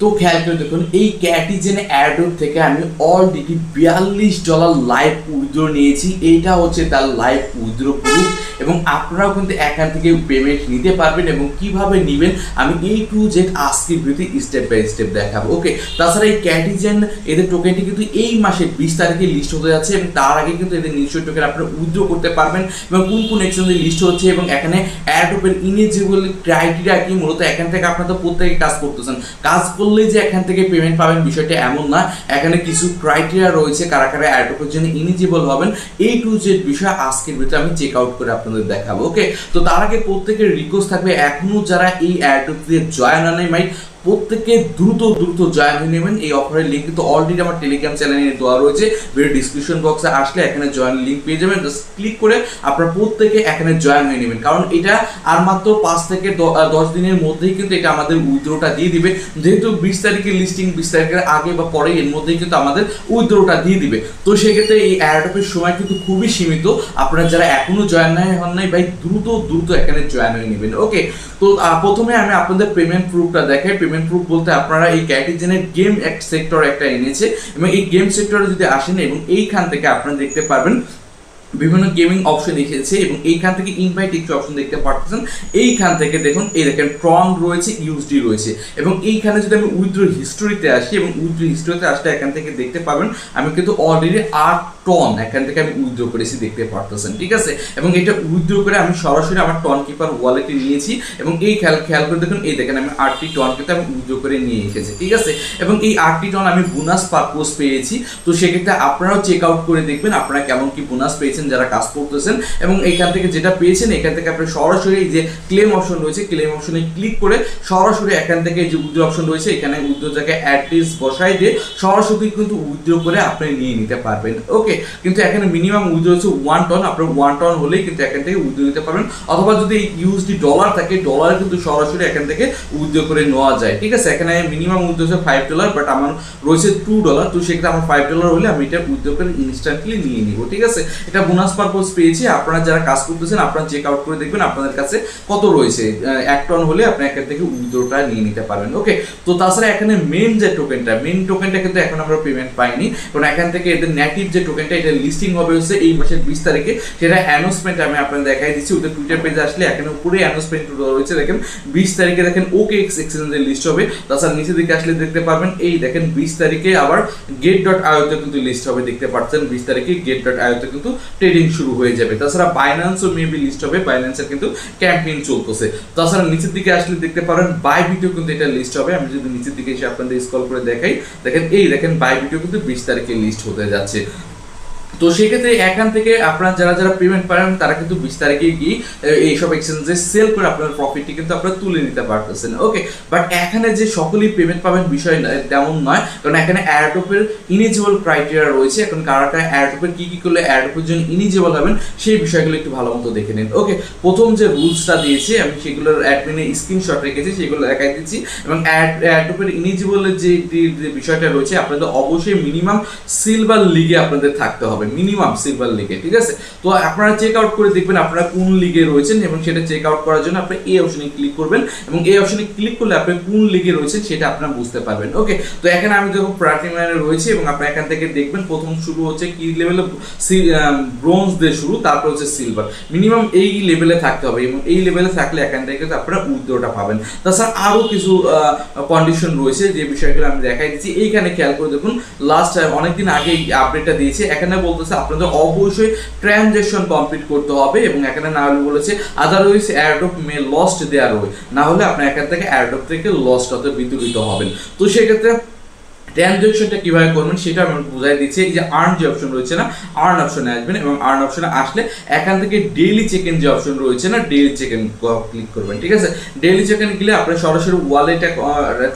তো খেয়াল করে দেখুন, এই ক্যাটিজেন অ্যাডোর থেকে আমি অলরেডি বিয়াল্লিশ ডলার লাইভ উইথড্র নিয়েছি। এইটা হচ্ছে তার লাইভ উইথড্র প্রুফ এবং আপনারাও কিন্তু এখান থেকে পেমেন্ট নিতে পারবেন এবং কীভাবে নেবেন, আমি এই টু জেড আজকের ভিডিওতে স্টেপ বাই স্টেপ দেখাবো। ওকে তাছাড়া এই ক্যাটিজেন এদের টোকেনটি কিন্তু এই মাসের বিশ তারিখে লিস্ট হতে যাচ্ছে এবং তার আগে কিন্তু এদের নিজস্ব টোকেন আপনারা উইথড্র করতে পারবেন এবং কোন কোন এক্সচেঞ্জে লিস্ট হচ্ছে এবং এখানে অ্যাডোপের ইলিজিবল ক্রাইটেরিয়া কি মূলত এখান থেকে আপনারা তো প্রত্যেকে কাজ করতেছেন। কাজ করলেই যে এখান থেকে পেমেন্ট পাবেন বিষয়টা এমন না। এখানে কিছু ক্রাইটেরিয়া রয়েছে কারা কারা অ্যাডোপের জন্য ইনিজিবল হবেন। এই টু জেড বিষয় আজকের ভিতরে আমি চেক আউট করে আপনাদের দেখাবো ওকে তো তার আগে প্রত্যেকের রিকোয়েস্ট থাকবে, এখনও যারা এই অ্যাডোপ দিয়ে জয়েন আনে মাই প্রত্যেকে দ্রুত দ্রুত জয়েন হয়ে নেবেন। এই অফারের লিঙ্ক কিন্তু অলরেডি আমার টেলিগ্রাম চ্যানেলে দেওয়া রয়েছে। ভিডিও ডিসক্রিপশন বক্সে আসলে এখানে জয়েন লিঙ্ক পেয়ে যাবেন। জাস্ট ক্লিক করে আপনারা প্রত্যেকে এখানে জয়েন হয়ে নেবেন। কারণ এটা আর মাত্র পাঁচ থেকে দশ দিনের মধ্যেই কিন্তু এটা আমাদের উইথড্রোটা দিয়ে দিবে। যেহেতু বিশ তারিখে লিস্টিং বিশ তারিখের আগে বা পরে এর মধ্যেই কিন্তু আমাদের উইথড্রোটা দিয়ে দিবে। তো সেক্ষেত্রে এই অ্যাডপের সময় কিন্তু খুবই সীমিত। আপনারা যারা এখনও জয়েন নাই, হন নাই, ভাই, দ্রুত দ্রুত এখানে জয়েন হয়ে নেবেন। ওকে তো প্রথমে আমি আপনাদের পেমেন্ট প্রুফটা দেখাই। পেমেন্ট প্রুফ বলতে আপনারা এই ক্যাটিজেনের গেম এক সেক্টর একটা এনেছে এবং এই গেম সেক্টরে যদি আসেন এবং এইখান থেকে আপনারা দেখতে পারবেন বিভিন্ন গেমিং অপশন এসেছে এবং এইখান থেকে ইনভাইট একটু অপশন দেখতে পাচ্ছেন এইখান থেকে দেখুন, এই দেখেন ট্রন রয়েছে ইউএসডি রয়েছে। এবং এইখানে যদি আমি উইথড্র হিস্টোরিতে আসি, এবং উইথড্র হিস্টোরিতে আসলে এখান থেকে দেখতে পাবেন আমি কিন্তু অলরেডি আট টন এখান থেকে আমি উইথড্র করেছি দেখতে পারতেছেন, ঠিক আছে? এবং এটা উইথড্র করে আমি সরাসরি আমার টন কিপার ওয়ালেটে নিয়েছি। এবং এই খেয়াল খেয়াল করে দেখুন, এই দেখেন, আমি আটটি টন কিন্তু আমি উইথড্র করে নিয়ে এসেছি, ঠিক আছে? এবং এই আটটি টন আমি বোনাস পারপোজ পেয়েছি। তো সেক্ষেত্রে আপনারাও চেক আউট করে দেখবেন, আপনারা কেমন কি বোনাস পেয়েছেন যারা কাজ করতেছেন, এবং এইখান থেকে যেটা পেয়েছেন, এখান থেকে আপনি সরাসরি এই যে ক্লেম অপশন রয়েছে ক্লেম অপশনে ক্লিক করে সরাসরি এখান থেকে যে উইথড্র অপশন রয়েছে, এখানে উইথড্র জায়গায় অ্যাড্রেস বসাই দিয়ে সরাসরি কিন্তু উইথড্র করে আপনি নিয়ে নিতে পারবেন। ওকে কিন্তু এখানে মিনিমাম উইথড্র হচ্ছে ওয়ান টন আপনার ওয়ান টন হলেই কিন্তু এখান থেকে উইথড্র নিতে পারবেন। অথবা যদি ইউএসডি ডলার থাকে ডলার কিন্তু সরাসরি এখান থেকে উইথড্র করে নেওয়া যায়। ঠিক আছে, এখানে মিনিমাম উইথড্র হচ্ছে ফাইভ ডলার বাট আমার রয়েছে টু ডলার তো সেক্ষেত্রে আমার ফাইভ ডলার হলে আমি এটা উইথড্র করে ইনস্ট্যান্টলি নিয়ে নিব। ঠিক আছে, এটা বোনাস পারপোজ পেয়েছি, আপনারা যারা কাজ করতেছেন, আপনারা চেক আউট করে দেখবেন আপনাদের কাছে কত রয়েছে। এক টন হলে আপনি এখান থেকে উইথড্রটা নিয়ে নিতে পারবেন ওকে তো তাছাড়া এখানে মেন যে টোকেনটা মেন টোকেনটা কিন্তু এখন আমরা পেমেন্ট পাইনি, কারণ এখান থেকে এদের নেটিভ যে টোকেনটা এটা লিস্টিং হবে হচ্ছে এই মাসের বিশ তারিখে। সেটা অ্যানাউন্সমেন্ট আমি আপনাদের দেখাই দিচ্ছি, ওদের টুইটার পেজে আসলে এখানে উপরে অ্যানাউন্সমেন্ট রয়েছে, দেখেন বিশ তারিখে দেখেন ওকে এক্স এক্সচেঞ্জের লিস্ট হবে। তাছাড়া নিচে দিকে আসলে দেখতে পারবেন, এই দেখেন বিশ তারিখে আবার গেট ডট আয়োতে কিন্তু লিস্ট হবে, দেখতে পাচ্ছেন বিশ তারিখে গেট ডট আয়োতে কিন্তু ট্রেডিং শুরু হয়ে যাবে। তাছাড়া বাইন্যান্সও মেবি লিস্ট হবে। বাইন্যান্সের কিন্তু ক্যাম্পেইন চলতেছে। তাছাড়া নিচের দিকে আসলে দেখতে পারেন বাই ভিডিও কিন্তু এটা লিস্ট হবে। আমি যদি নিচের দিকে এসে আপনাদের স্কল করে দেখাই, দেখেন এই দেখেন বাই ভিডিও কিন্তু বিশ তারিখে লিস্ট হতে যাচ্ছে। তো সেক্ষেত্রে এখান থেকে আপনারা যারা যারা পেমেন্ট পারেন, তারা কিন্তু বিশ তারিখে গিয়ে এইসব এক্সচেঞ্জে সেল করে আপনার প্রফিটটি কিন্তু আপনারা তুলে নিতে পারতেছেন। ওকে বাট এখানে যে সকলেই পেমেন্ট পাবেন বিষয় তেমন নয়, কারণ এখানে অ্যাডোপের ইনিজিবল ক্রাইটেরিয়া রয়েছে। এখন কারা কারা অ্যাডোপের কি কি করলে অ্যাডোপের জন্য ইনিজিবল হবেন, সেই বিষয়গুলো একটু ভালো মতো দেখে নিন। ওকে প্রথম যে রুলসটা দিয়েছে, আমি সেগুলোর অ্যাডমিনে স্ক্রিনশট রেখেছি, সেগুলো দেখাই দিচ্ছি। এবং অ্যাডোপের ইনিজিবলের যে বিষয়টা রয়েছে, আপনাদের অবশ্যই মিনিমাম সিলভার লিগে আপনাদের থাকতে হবে। মিনিমাম সিলভার লিগে ঠিক আছে? তো আপনারা চেক আউট করে দেখবেন আপনারা কোন লিগে রয়েছেন এবং সেটা চেক আউট করার জন্য আপনি এই অপশনে ক্লিক করবেন এবং এই অপশনে ক্লিক করলে আপনি কোন লিগে রয়েছেন সেটা আপনারা বুঝতে পারবেন। ওকে তো এখানে আমি দেখো প্লাটিনামে রয়েছে এবং আপনি এখান থেকে দেখবেন প্রথম শুরু হচ্ছে কি লেভেলে ব্রোঞ্জ দিয়ে শুরু, তারপর হচ্ছে সিলভার মিনিমাম এই লেভেলে থাকতে হবে এবং এই লেভেলে থাকলে এখান থেকে আপনারা উদ্যোগটা পাবেন। তাছাড়া আরও কিছু কন্ডিশন রয়েছে যে বিষয়গুলো আমি দেখাই দিচ্ছি। এইখানে খেয়াল করে দেখুন লাস্ট অনেকদিন আগে এই আপডেটটা দিয়েছে। এখানে বলতেছে, আপনাদের অবশ্যই ট্রানজেকশন কমপ্লিট করতে হবে এবং এখানে না হলে বলেছে আদারওয়াইজ অ্যাডপ মে লস্ট দেয়ার হবে না হলে আপনার এখান থেকে অ্যাডপ থেকে লস্ট হতে বিতরিত হবেন। তো সেক্ষেত্রে ট্রানজেকশনটা কীভাবে করবেন সেটা আমি বুঝাই দিচ্ছি। যে আর্ন যে অপশন রয়েছে না আর্ন অপশনে আসবেন এবং আর্ন অপশনে আসলে এখান থেকে ডেইলি চেক ইন যে অপশন রয়েছে না ডেইলি চেক ইন ক্লিক করবেন, ঠিক আছে? ডেইলি চেক ইন গেলে আপনার সরাসরি ওয়ালেটে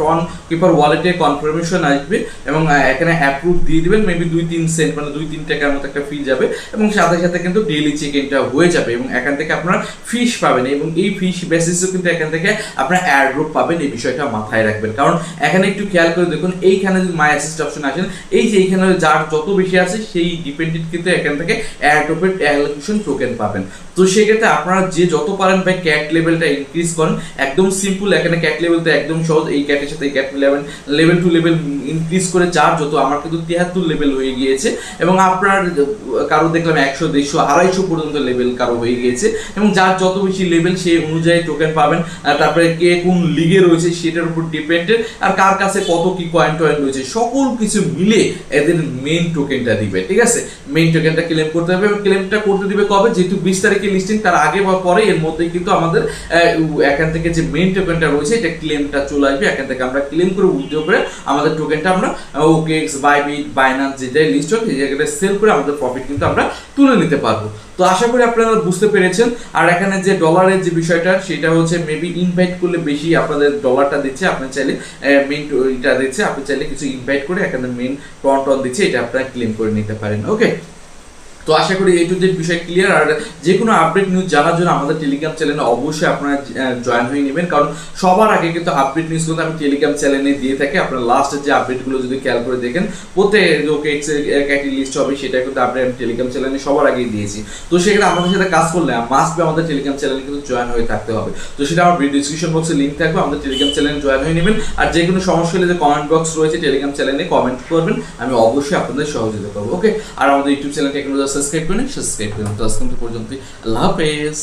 টন কিপার ওয়ালেটে কনফার্মেশন আসবে এবং এখানে অ্যাপ্রুভ দিয়ে দিবেন মেবি দুই তিন সেন্ট মানে দুই তিন টাকার মতো একটা ফি যাবে এবং সাথে সাথে কিন্তু ডেইলি চেক ইনটা হয়ে যাবে এবং এখান থেকে আপনারা ফিস পাবেন এবং এই ফিস বেসিসও কিন্তু এখান থেকে আপনারা অ্যাড্রপ পাবেন, এই বিষয়টা মাথায় রাখবেন। কারণ এখানে একটু খেয়াল করে দেখুন, এইখানে মাই অ্যাসিস্ট অপশন আসেন এই যে এখানে যার যত বেশি আছে সেই ডিপেন্ডেন্ট কিন্তু এখান থেকে অ্যালোকেশন টোকেন পাবেন। তো সেক্ষেত্রে আপনারা যে যত পারেন ভাই ক্যাট লেভেলটা ইনক্রিজ করেন। একদম সিম্পল এখানে ক্যাট লেভেল তো একদম সহজ। এই ক্যাটের সাথে cat level level to level increase করে যার যত, আমার কিন্তু তিয়াত্তর লেভেল হয়ে গিয়েছে। এবং আপনার কারও দেখলাম একশো, দেড়শো, আড়াইশো পর্যন্ত লেভেল কারও হয়ে গিয়েছে। এবং যার যত বেশি লেভেল সেই অনুযায়ী টোকেন পাবেন। তারপরে কে কোন লিগে রয়েছে সেটার উপর ডিপেন্ডেড আর কার কাছে কত, কি কয়েন টয়েন রয়েছে সকল কিছু মিলে এদের মেইন টোকেনটা দিবে, ঠিক আছে? মেইন টোকেনটা ক্লেম করতে হবে এবং ক্লেমটা করতে দিবে কবে? যেহেতু বিশ তারিখে লিস্টিং তার আগে বা পরে, এর মধ্যে কিন্তু আমাদের এখান থেকে যে মেইন টোকেনটা রয়েছে, এটা ক্লেমটা চলে আসবে। এখান থেকে আমরা ক্লেম করে উইথড্র করে আমাদের টোকেনটা আমরা ওকে বাইবিট বাইনান্স যেটাই লিস্ট হোক সেই জায়গাটা সেল করে আমাদের প্রফিট কিন্তু আমরা তুলে নিতে পারব। তো আশা করি আপনারা বুঝতে পেরেছেন। আর এখানে যে ডলারের যে বিষয়টা, সেটা হচ্ছে মেবি ইনভাইট করলে বেশি আপনাদের ডলারটা দিচ্ছে। আপনি চাইলে মেইন এটা দিচ্ছে। আপনি চাইলে কিছু ইনভাইট করে এখানে মেন প্রন্ট অন দিচ্ছে এটা আপনারা ক্লেম করে নিতে পারেন। ওকে তো আশা করি এই টু জেড বিষয় ক্লিয়ার আর যে কোনো আপডেট নিউজ জানার জন্য আমাদের টেলিগ্রাম চ্যানেলে অবশ্যই আপনারা জয়েন হয়ে নেবেন। কারণ সবার আগে কিন্তু আপডেট নিউজ কিন্তু আমি টেলিগ্রাম চ্যানেলে দিয়ে থাকি। আপনারা লাস্টের যে আপডেটগুলো যদি খেয়াল করে দেখেন, প্রত্যেক এক্স ক্যাটি লিস্ট হবে, সেটা কিন্তু আপডেট আমি টেলিগ্রাম চ্যানেলে সবার আগেই দিয়েছি। তো সেখানে আমাদের সাথে কাজ করলে মাস্ট বি আমাদের টেলিগ্রাম চ্যানেলে কিন্তু জয়েন হয়ে থাকতে হবে। তো সেটা আমার ডিসক্রিপশন বক্সে লিঙ্ক থাকবে, আমাদের টেলিগ্রাম চ্যানেলে জয়েন হয়ে নেবেন। আর যে কোনো সমস্যা হলে যে কমেন্ট বক্স রয়েছে টেলিগ্রাম চ্যানেলে কমেন্ট করবেন। আমি অবশ্যই আপনাদের সহযোগিতা করব ওকে আর আমাদের ইউটিউব চ্যানেলকে এখনও সাবস্ক্রাইব করেন সাবস্ক্রাইব করুন তো আজকে পর্যন্ত আল্লাহ হাফেজ।